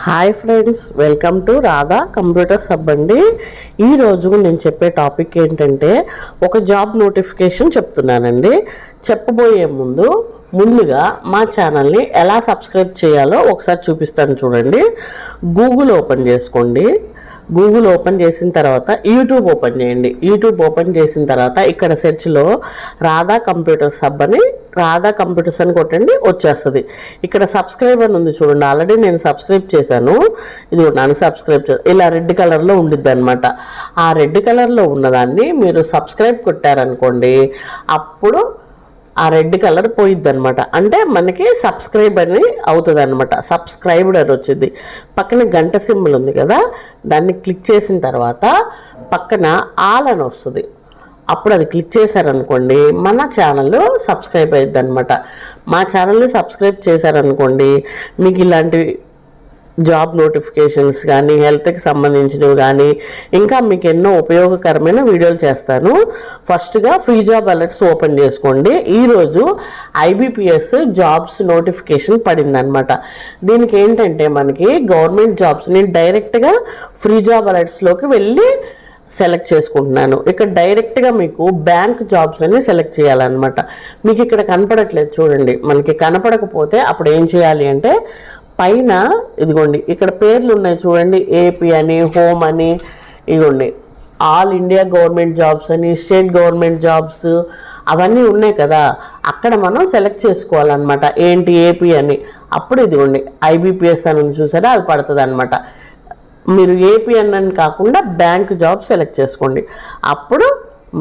Hi friends welcome to Radha computer sub అండి. ఈరోజు నేను చెప్పే టాపిక్ ఏంటంటే ఒక జాబ్ నోటిఫికేషన్ చెప్తున్నానండి. చెప్పబోయే ముందు ముందుగా మా ఛానల్ని ఎలా సబ్స్క్రైబ్ చేయాలో ఒకసారి చూపిస్తాను చూడండి. గూగుల్ ఓపెన్ చేసుకోండి. గూగుల్ ఓపెన్ చేసిన తర్వాత యూట్యూబ్ ఓపెన్ చేయండి. యూట్యూబ్ ఓపెన్ చేసిన తర్వాత ఇక్కడ సెర్చ్లో రాధా కంప్యూటర్ సబ్ అని రాధా కంప్యూటర్స్ అని కొట్టండి వచ్చేస్తుంది. ఇక్కడ సబ్స్క్రైబ్ అని ఉంది చూడండి ఆల్రెడీ నేను సబ్స్క్రైబ్ చేశాను. ఇది నన్ను సబ్స్క్రైబ్ చేశాను ఇలా రెడ్ కలర్లో ఉండిద్ది అనమాట ఆ రెడ్ కలర్లో ఉన్నదాన్ని మీరు సబ్స్క్రైబ్ కొట్టారనుకోండి అప్పుడు ఆ రెడ్ కలర్ పోయిద్ది అనమాట అంటే మనకి సబ్స్క్రైబ్ అని అవుతుంది అనమాట సబ్స్క్రైబ్డ్ అని వచ్చింది. పక్కన గంట సింబల్ ఉంది కదా దాన్ని క్లిక్ చేసిన తర్వాత పక్కన ఆల్ అని వస్తుంది. అప్పుడు అది క్లిక్ చేశారనుకోండి మన ఛానల్ సబ్స్క్రైబ్ అయ్యిద్ది అనమాట మా ఛానల్ని సబ్స్క్రైబ్ చేశారనుకోండి మీకు ఇలాంటివి జాబ్ నోటిఫికేషన్స్ కానీ హెల్త్కి సంబంధించినవి కానీ ఇంకా మీకు ఎన్నో ఉపయోగకరమైన వీడియోలు చేస్తాను. ఫస్ట్గా ఫ్రీ జాబ్ అలర్ట్స్ ఓపెన్ చేసుకోండి. ఈరోజు ఐబీపీఎస్ జాబ్స్ నోటిఫికేషన్ పడిందనమాట దీనికి ఏంటంటే మనకి గవర్నమెంట్ జాబ్స్ నేను డైరెక్ట్గా ఫ్రీ జాబ్ అలర్ట్స్లోకి వెళ్ళి సెలెక్ట్ చేసుకుంటున్నాను. ఇక్కడ డైరెక్ట్గా మీకు బ్యాంక్ జాబ్స్ అని సెలెక్ట్ చేయాలన్నమాట. మీకు ఇక్కడ కనపడట్లేదు చూడండి. మనకి కనపడకపోతే అప్పుడు ఏం చేయాలి అంటే పైన ఇదిగోండి ఇక్కడ పేర్లు ఉన్నాయి చూడండి ఏపీ అని హోమ్ అని ఇదిగోండి. ఆల్ ఇండియా గవర్నమెంట్ జాబ్స్ అని స్టేట్ గవర్నమెంట్ జాబ్స్ అవన్నీ ఉన్నాయి కదా. అక్కడ మనం సెలెక్ట్ చేసుకోవాలన్నమాట. ఏంటి ఏపీ అని? అప్పుడు ఇదిగోండి ఐబీపీఎస్ అని చూసారా అది పడుతుంది అనమాట మీరు ఏపీఎన్ అని కాకుండా బ్యాంక్ జాబ్ సెలెక్ట్ చేసుకోండి. అప్పుడు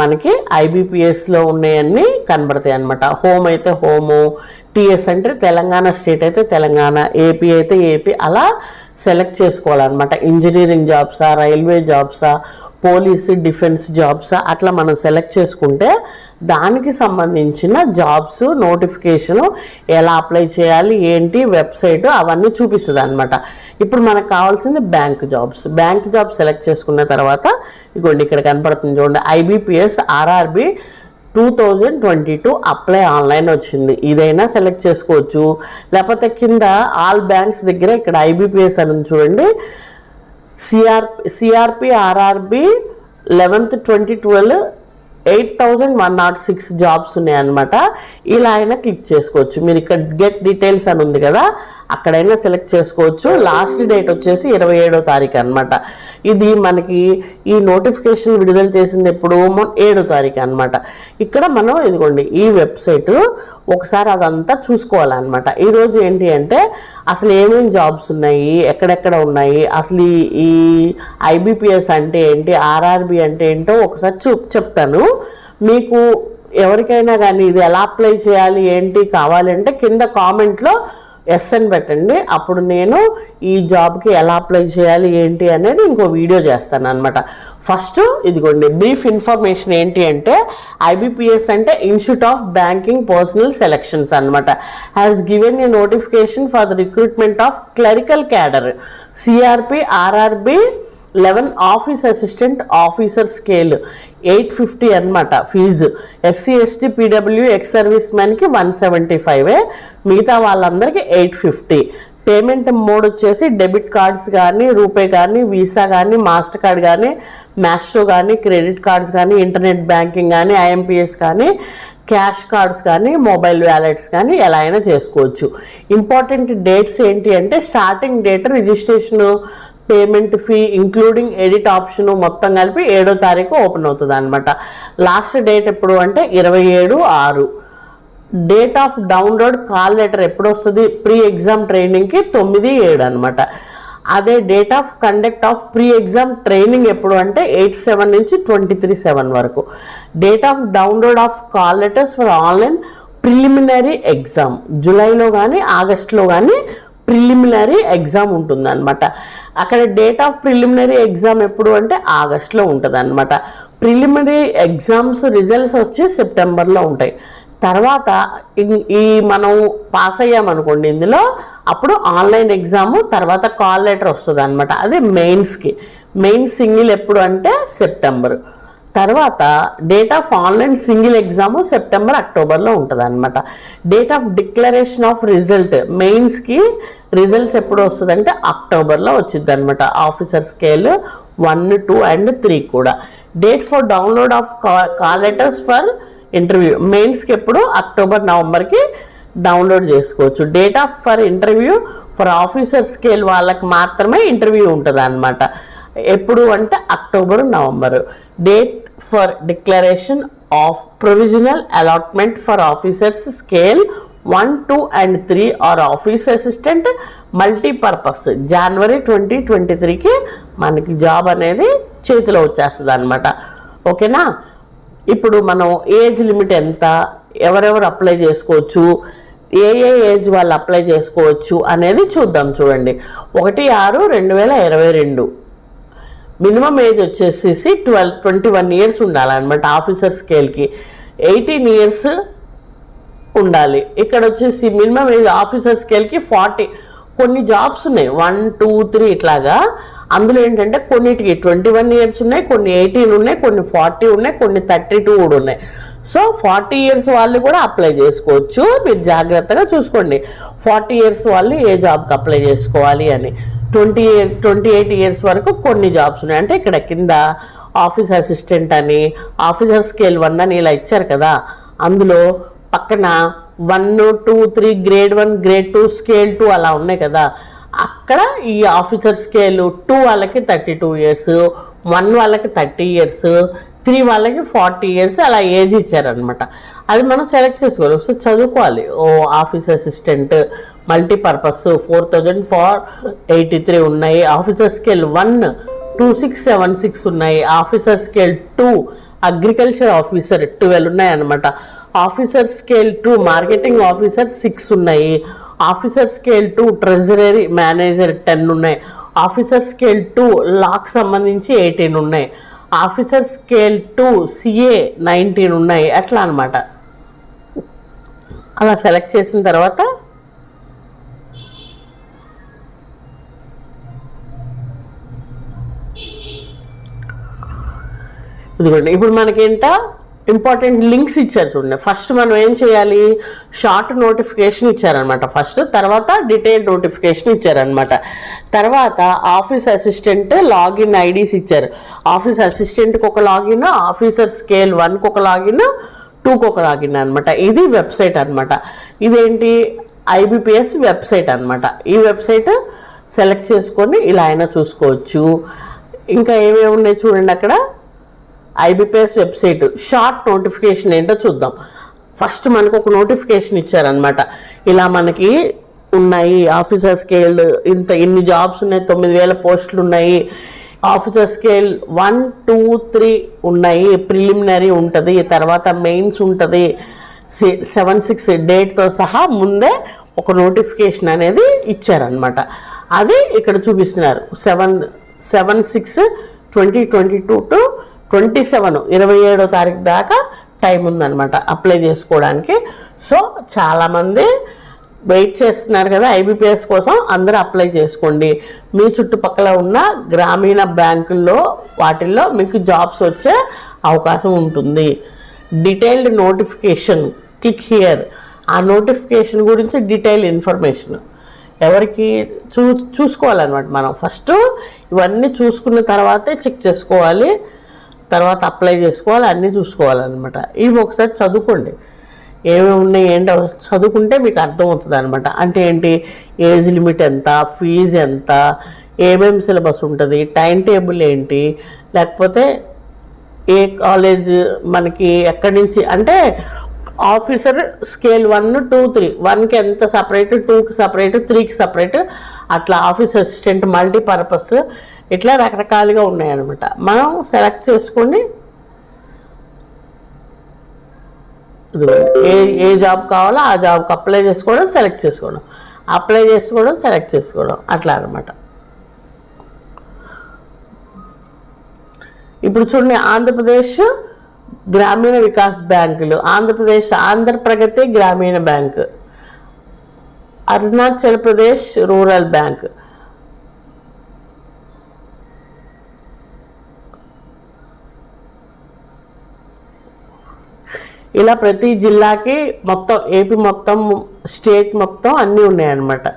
మనకి ఐబీపీఎస్లో ఉన్నాయన్నీ కనబడతాయి అనమాట హోమ్ అయితే హోము టీఎస్ అంటే తెలంగాణ స్టేట్ అయితే తెలంగాణ ఏపీ అయితే ఏపీ. అలా సెలెక్ట్ చేసుకోవాలన్నమాట. ఇంజనీరింగ్ జాబ్సా రైల్వే జాబ్సా పోలీసు డిఫెన్స్ జాబ్సా అట్లా మనం సెలెక్ట్ చేసుకుంటే దానికి సంబంధించిన జాబ్స్ నోటిఫికేషను ఎలా అప్లై చేయాలి ఏంటి వెబ్సైట్ అవన్నీ చూపిస్తుంది అనమాట ఇప్పుడు మనకు కావాల్సింది bank jobs. Bank job select చేసుకున్న తర్వాత ఇగోండి ఇక్కడ కనపడుతుంది చూడండి IBPS RRB two thousand twenty two apply online వచ్చింది. ఇదైనా సెలెక్ట్ చేసుకోవచ్చు. లేకపోతే కింద ఆల్ బ్యాంక్స్ దగ్గర ఇక్కడ ఐబీపీఎస్ అని చూడండి. CR CRP RRB eleventh twenty twelve eight thousand one nought six jobs ఉన్నాయన్నమాట. ఇలా అయినా క్లిక్ చేసుకోవచ్చు. మీరు ఇక్కడ గెట్ డీటెయిల్స్ అని ఉంది కదా అక్కడైనా సెలెక్ట్ చేసుకోవచ్చు. లాస్ట్ డేట్ వచ్చేసి ఇరవై ఏడో తారీఖు అనమాట ఇది మనకి ఈ నోటిఫికేషన్ విడుదల చేసింది ఎప్పుడు ఏడో తారీఖు అనమాట ఇక్కడ మనం ఇదిగోండి ఈ వెబ్సైట్ ఒకసారి అదంతా చూసుకోవాలన్నమాట. ఈరోజు ఏంటి అంటే అసలు ఏమేమి జాబ్స్ ఉన్నాయి ఎక్కడెక్కడ ఉన్నాయి అసలు ఈ- ఐబీపీఎస్ అంటే ఏంటి ఆర్ఆర్బి అంటే ఏంటో ఒకసారి చూ చెప్తాను. మీకు ఎవరికైనా కానీ ఇది ఎలా అప్లై చేయాలి ఏంటి కావాలంటే కింద కామెంట్లో ఎస్ అని పెట్టండి. అప్పుడు నేను ఈ జాబ్కి ఎలా అప్లై చేయాలి ఏంటి అనేది ఇంకో వీడియో చేస్తాను అనమాట ఫస్ట్ ఇదిగోండి బ్రీఫ్ ఇన్ఫర్మేషన్ ఏంటి అంటే ఐబిపిఎస్ అంటే institute of banking personnel selections అనమాట has given a notification for the recruitment of clerical cadre CRP RRB eleven office assistant officer scale eight fifty అనమాట fee. SC ST PW ex service మ్యాన్కి one seventy ఫైవే మిగతా వాళ్ళందరికీ eight fifty. Payment mode వచ్చేసి debit cards కానీ రూపే కానీ Visa కానీ master card కానీ Maestro కానీ క్రెడిట్ కార్డ్స్ కానీ ఇంటర్నెట్ బ్యాంకింగ్ కానీ ఐఎంపిఎస్ కానీ క్యాష్ కార్డ్స్ కానీ మొబైల్ వ్యాలెట్స్ కానీ ఎలా అయినా చేసుకోవచ్చు. ఇంపార్టెంట్ డేట్స్ ఏంటి అంటే starting date registration payment fee including edit option మొత్తం కలిపి ఏడో తారీఖు ఓపెన్ అవుతుంది అనమాట లాస్ట్ డేట్ ఎప్పుడు అంటే ఇరవై ఏడు ఆరు. Date of download call letter ఎప్పుడు వస్తుంది? ప్రీ ఎగ్జామ్ ట్రైనింగ్కి తొమ్మిది ఏడు అనమాట అదే date of conduct of pre exam training ఎప్పుడు అంటే ఎయిట్ సెవెన్ నుంచి ట్వంటీ త్రీ సెవెన్ వరకు. Date of download of call letters for online preliminary exam జూలైలో కానీ ఆగస్ట్లో కానీ ప్రిలిమినరీ ఎగ్జామ్ ఉంటుందన్నమాట. అక్కడ డేట్ ఆఫ్ ప్రిలిమినరీ ఎగ్జామ్ ఎప్పుడు అంటే ఆగస్ట్లో ఉంటుంది అనమాట ప్రిలిమినరీ ఎగ్జామ్స్ రిజల్ట్స్ వచ్చి సెప్టెంబర్లో ఉంటాయి. తర్వాత ఈ మనం పాస్ అయ్యామనుకోండి ఇందులో అప్పుడు ఆన్లైన్ ఎగ్జాము తర్వాత కాల్ లెటర్ వస్తుంది అనమాట అది మెయిన్స్కి. మెయిన్ సింగిల్ ఎప్పుడు అంటే సెప్టెంబర్. తర్వాత date of online single exam September అక్టోబర్లో ఉంటుంది అనమాట date of declaration of result మెయిన్స్కి రిజల్ట్స్ ఎప్పుడు వస్తుందంటే అక్టోబర్లో వచ్చింది అనమాట officer scale one two and three కూడా date for download of call letters for interview మెయిన్స్కి ఎప్పుడు? అక్టోబర్ నవంబర్కి డౌన్లోడ్ చేసుకోవచ్చు. Date of for interview for officer scale వాళ్ళకి మాత్రమే ఇంటర్వ్యూ ఉంటుంది అనమాట ఎప్పుడు అంటే October November date for declaration of provisional allotment for officers scale one two and three or office assistant multipurpose January twenty twenty త్రీకి మనకి job అనేది చేతిలో వచ్చేస్తుంది అనమాట ఓకేనా ఇప్పుడు మనం ఏజ్ లిమిట్ ఎంత? ఎవరెవరు అప్లై చేసుకోవచ్చు? ఏ ఏ ఏజ్ వాళ్ళు అప్లై చేసుకోవచ్చు? అనేది చూద్దాం చూడండి. ఒకటి ఆరు రెండు వేల ఇరవై రెండు. మినిమం ఏజ్ వచ్చేసేసి ట్వెల్వ్ ట్వంటీ వన్ ఇయర్స్ ఉండాలన్నమాట ఆఫీసర్ స్కేల్కి. ఎయిటీన్ ఇయర్స్ ఉండాలి. ఇక్కడ వచ్చేసి మినిమం ఏజ్ ఆఫీసర్ స్కేల్కి ఫార్టీ. కొన్ని జాబ్స్ ఉన్నాయి. వన్ టూ త్రీ ఇట్లాగా. అందులో ఏంటంటే కొన్నిటికి ట్వంటీ వన్ ఇయర్స్ ఉన్నాయి కొన్ని ఎయిటీన్ ఉన్నాయి కొన్ని ఫార్టీ ఉన్నాయి కొన్ని థర్టీ టూ కూడా ఉన్నాయి. సో ఫార్టీ ఇయర్స్ వాళ్ళు కూడా అప్లై చేసుకోవచ్చు. మీరు జాగ్రత్తగా చూసుకోండి. ఫార్టీ ఇయర్స్ వాళ్ళు ఏ జాబ్కి అప్లై చేసుకోవాలి అని. ట్వంటీ ట్వంటీ ఎయిట్ ఇయర్స్ వరకు కొన్ని జాబ్స్ ఉన్నాయి. అంటే ఇక్కడ కింద ఆఫీస్ అసిస్టెంట్ అని ఆఫీసర్ స్కేల్ వన్ అని ఇలా ఇచ్చారు కదా. అందులో పక్కన one two three grade one grade two scale two అలా ఉన్నాయి కదా. అక్కడ ఈ ఆఫీసర్ స్కేల్ టూ వాళ్ళకి థర్టీ టూ ఇయర్స్ వన్ వాళ్ళకి థర్టీ ఇయర్స్ త్రీ వాళ్ళకి ఫార్టీ ఇయర్స్ అలా ఏజ్ ఇచ్చారనమాట అది మనం సెలెక్ట్ చేసుకోవాలి. సో చదువుకోవాలి. ఓ office assistant multipurpose four thousand four eighty three ఉన్నాయి. Officer scale one two six seven six ఉన్నాయి. Officer scale two agriculture officer twelve ఉన్నాయి అనమాట officer scale two marketing officer six ఉన్నాయి. Officer scale two treasury manager ten ఉన్నాయి. Officer scale two లాక్ సంబంధించి eighteen ఉన్నాయి. Officer scale two CA nineteen ఉన్నాయి. అట్లా అనమాట అలా సెలెక్ట్ చేసిన తర్వాత ఇదిగోండి ఇప్పుడు మనకేంట? ఇంపార్టెంట్ లింక్స్ ఇచ్చారు చూడండి. ఫస్ట్ మనం ఏం చేయాలి? షార్ట్ నోటిఫికేషన్ ఇచ్చారనమాట ఫస్ట్. తర్వాత డీటెయిల్ నోటిఫికేషన్ ఇచ్చారనమాట తర్వాత ఆఫీస్ అసిస్టెంట్ లాగిన్ ఐడీస్ ఇచ్చారు. ఆఫీస్ అసిస్టెంట్కి ఒక లాగిన్ ఆఫీసర్ స్కేల్ వన్కి ఒక లాగిన్ టూకి ఒక లాగిన్ అనమాట ఇది వెబ్సైట్ అనమాట ఇదేంటి? ఐబిపిఎస్ వెబ్సైట్ అనమాట ఈ వెబ్సైట్ సెలెక్ట్ చేసుకొని ఇలా అయినా చూసుకోవచ్చు. ఇంకా ఏమేమి ఉన్నాయి చూడండి అక్కడ? IBPS website. షార్ట్ నోటిఫికేషన్ ఏంటో చూద్దాం. ఫస్ట్ మనకు ఒక నోటిఫికేషన్ ఇచ్చారనమాట ఇలా మనకి ఉన్నాయి ఆఫీసర్ స్కేల్ ఇంత ఇన్ని జాబ్స్ ఉన్నాయి తొమ్మిది వేల పోస్టులు ఉన్నాయి. Officer scale one two three ఉన్నాయి. ప్రిలిమినరీ ఉంటుంది తర్వాత మెయిన్స్ ఉంటుంది. సెవెన్ సిక్స్ డేట్తో సహా ముందే ఒక నోటిఫికేషన్ అనేది ఇచ్చారనమాట అది ఇక్కడ చూపిస్తున్నారు. Seven seven six twenty twenty two to twenty seven ఇరవై ఏడో తారీఖు దాకా టైం ఉందన్నమాట అప్లై చేసుకోవడానికి. సో చాలామంది వెయిట్ చేస్తున్నారు కదా ఐబీపీఎస్ కోసం అందరూ అప్లై చేసుకోండి. మీ చుట్టుపక్కల ఉన్న గ్రామీణ బ్యాంకుల్లో వాటిల్లో మీకు జాబ్స్ వచ్చే అవకాశం ఉంటుంది. Detailed notification click here. ఆ నోటిఫికేషన్ గురించి డీటెయిల్ ఇన్ఫర్మేషన్. ఎవరికి చూ చూసుకోవాలన్నమాట మనం. ఫస్ట్ ఇవన్నీ చూసుకున్న తర్వాతే చెక్ చేసుకోవాలి. తర్వాత అప్లై చేసుకోవాలి అన్నీ చూసుకోవాలన్నమాట. ఇవి ఒకసారి చదువుకోండి. ఏమేమి ఉన్నాయి ఏంటో చదువుకుంటే మీకు అర్థమవుతుంది అనమాట అంటే ఏంటి? ఏజ్ లిమిట్ ఎంత? ఫీజు ఎంత? ఏమేమి సిలబస్ ఉంటుంది? టైం టేబుల్ ఏంటి? లేకపోతే ఏ కాలేజ్ మనకి ఎక్కడి నుంచి? అంటే officer scale one two three. వన్కి ఎంత సపరేట్? టూకి సపరేట్? త్రీకి సపరేట్? అట్లా ఆఫీస్ అసిస్టెంట్ మల్టీపర్పస్ ఇట్లా రకరకాలుగా ఉన్నాయన్నమాట. మనం సెలెక్ట్ చేసుకొని ఏ ఏ జాబ్ కావాలో ఆ జాబ్కి అప్లై చేసుకోవడం సెలెక్ట్ చేసుకోవడం. అప్లై చేసుకోవడం సెలెక్ట్ చేసుకోవడం. అట్లా అనమాట ఇప్పుడు చూడండి ఆంధ్రప్రదేశ్ గ్రామీణ వికాస్ బ్యాంకులు. Andhra Pradesh Andhra Pragathi Grameena bank. Arunachal Pradesh rural bank. ఇలా ప్రతి జిల్లాకి మొత్తం ఏపీ మొత్తం స్టేట్ మొత్తం అన్నీ ఉన్నాయన్నమాట.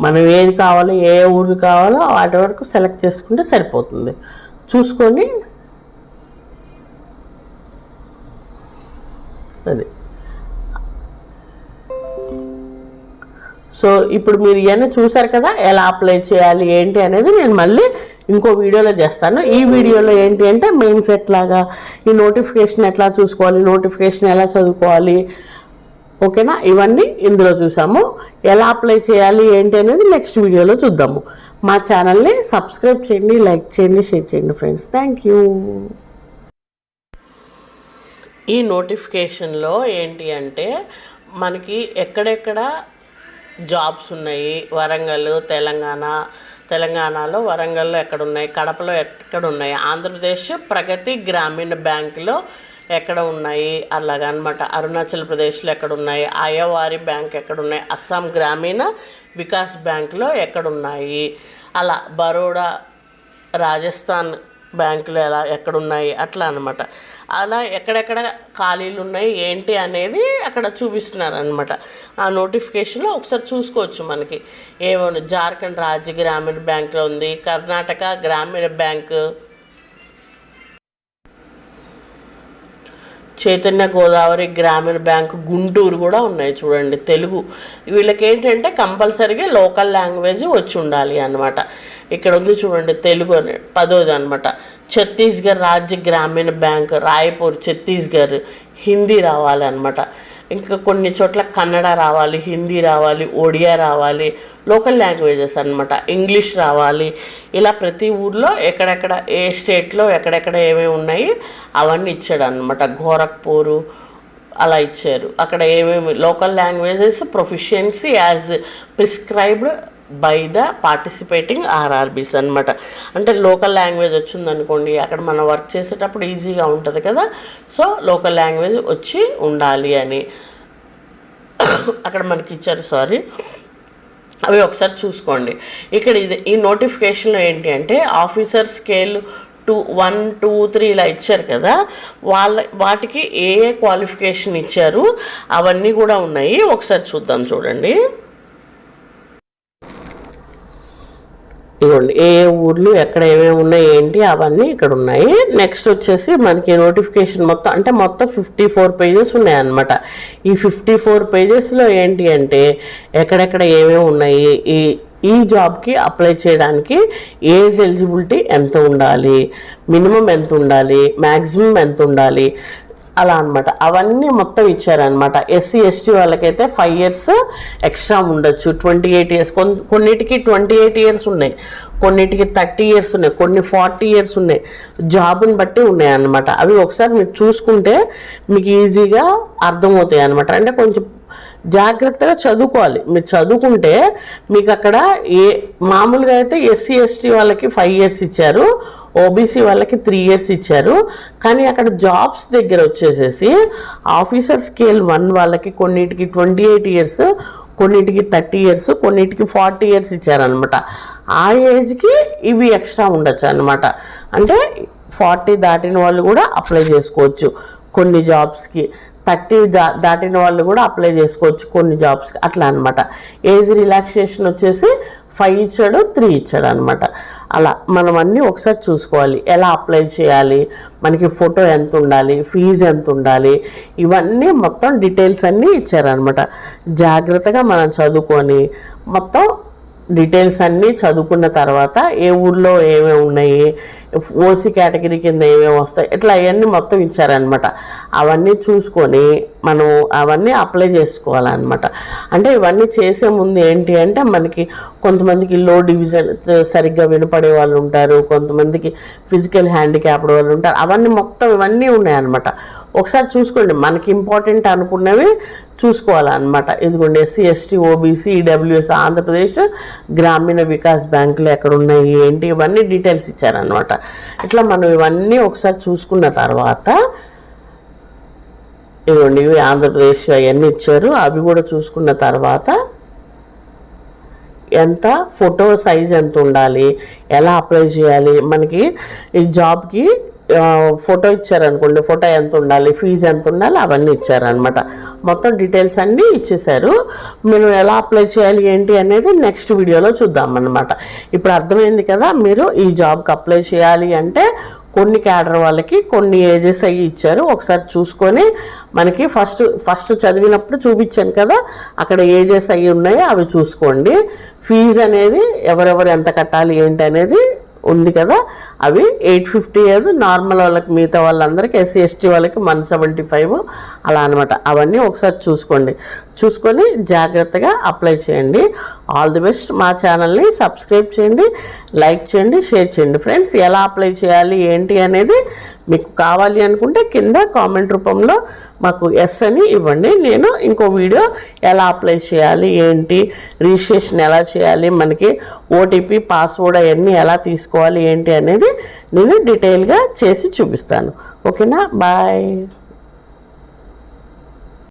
మనం ఏది కావాలో ఏ ఊరు కావాలో వాటి వరకు సెలెక్ట్ చేసుకుంటే సరిపోతుంది. చూసుకొని అది. సో ఇప్పుడు మీరు ఇవన్నీ చూసారు కదా ఎలా అప్లై చేయాలి ఏంటి అనేది నేను మళ్ళీ ఇంకో వీడియోలో చేస్తాను. ఈ వీడియోలో ఏంటి అంటే మెయిన్స్ ఎట్లాగా ఈ నోటిఫికేషన్ ఎట్లా చూసుకోవాలి నోటిఫికేషన్ ఎలా చదువుకోవాలి ఓకేనా? ఇవన్నీ ఇందులో చూసాము. ఎలా అప్లై చేయాలి ఏంటి అనేది నెక్స్ట్ వీడియోలో చూద్దాము. మా ఛానల్ని సబ్స్క్రైబ్ చేయండి లైక్ చేయండి షేర్ చేయండి ఫ్రెండ్స్ థ్యాంక్ యూ ఈ నోటిఫికేషన్లో ఏంటి అంటే మనకి ఎక్కడెక్కడ జాబ్స్ ఉన్నాయి? వరంగల్ తెలంగాణ తెలంగాణలో వరంగల్లో ఎక్కడున్నాయి కడపలో ఎక్కడ ఉన్నాయి ఆంధ్రప్రదేశ్ ప్రగతి గ్రామీణ బ్యాంకులో ఎక్కడ ఉన్నాయి? అలాగనమాట అరుణాచల్ ప్రదేశ్లో ఎక్కడ ఉన్నాయి ఆయవారి బ్యాంక్ ఎక్కడ ఉన్నాయి అస్సాం గ్రామీణ వికాస్ బ్యాంకులో ఎక్కడ ఉన్నాయి అలా బరోడా రాజస్థాన్ బ్యాంకులు ఎలా ఎక్కడున్నాయి? అట్లా అనమాట అలా ఎక్కడెక్కడ ఖాళీలు ఉన్నాయి ఏంటి అనేది అక్కడ చూపిస్తున్నారు అనమాట ఆ నోటిఫికేషన్లో ఒకసారి చూసుకోవచ్చు మనకి. ఏమో జార్ఖండ్ రాజ్య గ్రామీణ బ్యాంక్లో ఉంది కర్ణాటక గ్రామీణ బ్యాంకు చైతన్య గోదావరి గ్రామీణ బ్యాంక్ గుంటూరు కూడా ఉన్నాయి చూడండి తెలుగు. వీళ్ళకి ఏంటంటే కంపల్సరీగా లోకల్ లాంగ్వేజ్ వచ్చి ఉండాలి అన్నమాట. ఇక్కడ ఉంది చూడండి తెలుగు అని పదోది అనమాట ఛత్తీస్గఢ్ రాజ్య గ్రామీణ బ్యాంక్ రాయపూర్ ఛత్తీస్గఢ్ హిందీ రావాలి అనమాట ఇంకా కొన్ని చోట్ల కన్నడ రావాలి హిందీ రావాలి ఒడియా రావాలి లోకల్ లాంగ్వేజెస్ అనమాట ఇంగ్లీష్ రావాలి. ఇలా ప్రతి ఊర్లో ఎక్కడెక్కడ ఏ స్టేట్లో ఎక్కడెక్కడ ఏమేమి ఉన్నాయి అవన్నీ ఇచ్చాడు అనమాట గోరఖ్పూరు అలా ఇచ్చారు. అక్కడ ఏమేమి local languages proficiency as prescribed by the participating RRBs అనమాట అంటే లోకల్ లాంగ్వేజ్ వచ్చిందనుకోండి అక్కడ మనం వర్క్ చేసేటప్పుడు ఈజీగా ఉంటుంది కదా. సో లోకల్ లాంగ్వేజ్ వచ్చి ఉండాలి అని. అక్కడ మనకి ఇచ్చారు సారీ అవి ఒకసారి చూసుకోండి. ఇక్కడ ఇది ఈ నోటిఫికేషన్లో ఏంటి అంటే officer scale two one two three ఇలా ఇచ్చారు కదా. వాళ్ళ వాటికి ఏ ఏ క్వాలిఫికేషన్ ఇచ్చారు అవన్నీ కూడా ఉన్నాయి. ఒకసారి చూద్దాం చూడండి. ఇదిగోండి ఏ ఏ ఊర్లు ఎక్కడ ఏమేమి ఉన్నాయి ఏంటి అవన్నీ ఇక్కడ ఉన్నాయి. నెక్స్ట్ వచ్చేసి మనకి నోటిఫికేషన్ మొత్తం అంటే మొత్తం ఫిఫ్టీ ఫోర్ పేజెస్ ఉన్నాయన్నమాట. ఈ ఫిఫ్టీ ఫోర్ పేజెస్లో ఏంటి అంటే ఎక్కడెక్కడ ఏమేమి ఉన్నాయి ఈ ఈ జాబ్కి అప్లై చేయడానికి ఏజ్ ఎలిజిబిలిటీ ఎంత ఉండాలి మినిమం ఎంత ఉండాలి మ్యాక్సిమం ఎంత ఉండాలి అలా అనమాట అవన్నీ మొత్తం ఇచ్చారనమాట ఎస్సీ ఎస్టీ వాళ్ళకైతే ఫైవ్ ఇయర్స్ ఎక్స్ట్రా ఉండొచ్చు. ట్వంటీ ఎయిట్ ఇయర్స్ కొన్నిటికి ట్వంటీ ఎయిట్ ఇయర్స్ ఉన్నాయి. కొన్నిటికి థర్టీ ఇయర్స్ ఉన్నాయి. కొన్ని ఫార్టీ ఇయర్స్ ఉన్నాయి. జాబ్ని బట్టి ఉన్నాయి అనమాట అవి ఒకసారి మీరు చూసుకుంటే మీకు ఈజీగా అర్థమవుతాయి అనమాట అంటే కొంచెం జాగ్రత్తగా చదువుకోవాలి. మీరు చదువుకుంటే మీకు అక్కడ ఏ మామూలుగా అయితే ఎస్సీ ఎస్టీ వాళ్ళకి ఫైవ్ ఇయర్స్ ఇచ్చారు ఓబీసీ వాళ్ళకి త్రీ ఇయర్స్ ఇచ్చారు. కానీ అక్కడ జాబ్స్ దగ్గర వచ్చేసేసి ఆఫీసర్ స్కేల్ వన్ వాళ్ళకి కొన్నిటికి ట్వంటీ ఎయిట్ ఇయర్స్ కొన్నిటికి థర్టీ ఇయర్స్ కొన్నిటికి ఫార్టీ ఇయర్స్ ఇచ్చారనమాట ఆ ఏజ్కి ఇవి ఎక్స్ట్రా ఉండొచ్చు అనమాట అంటే ఫార్టీ దాటిన వాళ్ళు కూడా అప్లై చేసుకోవచ్చు కొన్ని జాబ్స్కి థర్టీ దా దాటిన వాళ్ళు కూడా అప్లై చేసుకోవచ్చు కొన్ని జాబ్స్కి అట్లా అనమాట ఏజ్ రిలాక్సేషన్ వచ్చేసి ఫైవ్ ఇచ్చాడు త్రీ ఇచ్చాడు అనమాట అలా మనం అన్నీ ఒకసారి చూసుకోవాలి. ఎలా అప్లై చేయాలి? మనకి ఫోటో ఎంత ఉండాలి? ఫీజు ఎంత ఉండాలి? ఇవన్నీ మొత్తం డీటెయిల్స్ అన్నీ ఇచ్చారనమాట జాగ్రత్తగా మనం చదువుకొని మొత్తం డీటెయిల్స్ అన్నీ చదువుకున్న తర్వాత ఏ ఊర్లో ఏమేమి ఉన్నాయి ఓసీ కేటగిరీ కింద ఏమేమి వస్తాయి ఇట్లా అవన్నీ మొత్తం ఇచ్చారనమాట అవన్నీ చూసుకొని మనం అవన్నీ అప్లై చేసుకోవాలన్నమాట. అంటే ఇవన్నీ చేసే ముందు ఏంటి అంటే మనకి కొంతమందికి లో డివిజన్ సరిగ్గా వినపడే వాళ్ళు ఉంటారు కొంతమందికి ఫిజికల్ హ్యాండిక్యాప్డ్ వాళ్ళు ఉంటారు అవన్నీ మొత్తం ఇవన్నీ ఉన్నాయన్నమాట. ఒకసారి చూసుకోండి మనకి ఇంపార్టెంట్ అనుకున్నవి చూసుకోవాలన్నమాట. ఇదిగోండి SC ST OBC EWS Andhra Pradesh Grameena Vikas బ్యాంకులు ఎక్కడ ఉన్నాయి ఏంటి ఇవన్నీ డీటెయిల్స్ ఇచ్చారనమాట ఇట్లా మనం ఇవన్నీ ఒకసారి చూసుకున్న తర్వాత ఇదిగోండి ఇవి ఆంధ్రప్రదేశ్ అవన్నీ ఇచ్చారు. అవి కూడా చూసుకున్న తర్వాత ఎంత ఫోటో సైజ్ ఎంత ఉండాలి ఎలా అప్లై చేయాలి మనకి ఈ జాబ్కి ఫోటో ఇచ్చారనుకోండి ఫోటో ఎంత ఉండాలి ఫీజు ఎంత ఉండాలి అవన్నీ ఇచ్చారనమాట మొత్తం డీటెయిల్స్ అన్నీ ఇచ్చేసారు మీరు ఎలా అప్లై చేయాలి ఏంటి అనేది నెక్స్ట్ వీడియోలో చూద్దాం అనమాట ఇప్పుడు అర్థమైంది కదా మీరు ఈ జాబ్కి అప్లై చేయాలి అంటే కొన్ని క్యాడర్ వాళ్ళకి కొన్ని ఏజెస్ అవి ఇచ్చారు. ఒకసారి చూసుకొని మనకి ఫస్ట్ ఫస్ట్ చదివినప్పుడు చూపించాను కదా అక్కడ ఏజెస్ అవి ఉన్నాయో అవి చూసుకోండి. ఫీజు అనేది ఎవరెవరు ఎంత కట్టాలి ఏంటి అనేది ఉంది కదా అవి ఎయిట్ ఫిఫ్టీ ఏదో నార్మల్ వాళ్ళకి మిగతా వాళ్ళందరికీ ఎస్సీ ఎస్టీ వాళ్ళకి వన్ సెవెంటీ ఫైవ్ అలా అనమాట అవన్నీ ఒకసారి చూసుకోండి. చూసుకొని జాగ్రత్తగా అప్లై చేయండి. ఆల్ ది బెస్ట్ మా ఛానల్ని సబ్స్క్రైబ్ చేయండి లైక్ చేయండి షేర్ చేయండి. ఫ్రెండ్స్ ఎలా అప్లై చేయాలి ఏంటి అనేది మీకు కావాలి అనుకుంటే కింద కామెంట్ రూపంలో మాకు ఎస్ అని ఇవ్వండి. నేను ఇంకో వీడియో ఎలా అప్లై చేయాలి ఏంటి రిజిస్ట్రేషన్ ఎలా చేయాలి మనకి ఓటీపీ పాస్వర్డ్ అవన్నీ ఎలా తీసుకోవాలి ఏంటి అనేది నేను డీటెయిల్గా చేసి చూపిస్తాను. ఓకేనా బాయ్